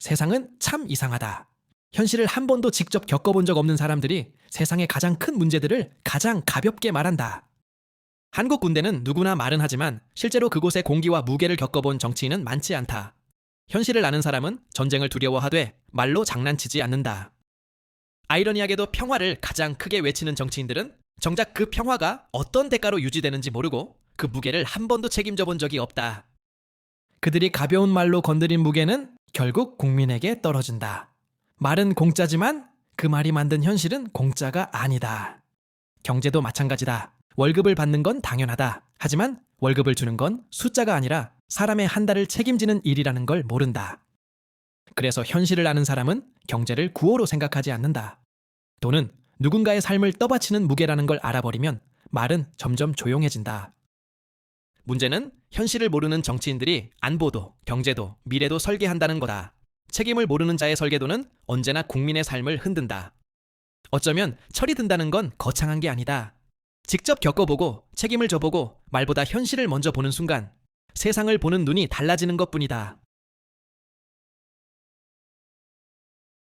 세상은 참 이상하다. 현실을 한 번도 직접 겪어본 적 없는 사람들이 세상의 가장 큰 문제들을 가장 가볍게 말한다. 한국 군대는 누구나 말은 하지만 실제로 그곳의 공기와 무게를 겪어본 정치인은 많지 않다. 현실을 아는 사람은 전쟁을 두려워하되 말로 장난치지 않는다. 아이러니하게도 평화를 가장 크게 외치는 정치인들은 정작 그 평화가 어떤 대가로 유지되는지 모르고 그 무게를 한 번도 책임져 본 적이 없다. 그들이 가벼운 말로 건드린 무게는 결국 국민에게 떨어진다. 말은 공짜지만 그 말이 만든 현실은 공짜가 아니다. 경제도 마찬가지다. 월급을 받는 건 당연하다. 하지만 월급을 주는 건 숫자가 아니라 사람의 한 달을 책임지는 일이라는 걸 모른다. 그래서 현실을 아는 사람은 경제를 구호로 생각하지 않는다. 돈은 누군가의 삶을 떠받치는 무게라는 걸 알아버리면 말은 점점 조용해진다. 문제는 현실을 모르는 정치인들이 안보도, 경제도, 미래도 설계한다는 거다. 책임을 모르는 자의 설계도는 언제나 국민의 삶을 흔든다. 어쩌면 철이 든다는 건 거창한 게 아니다. 직접 겪어보고 책임을 져보고 말보다 현실을 먼저 보는 순간 세상을 보는 눈이 달라지는 것 뿐이다.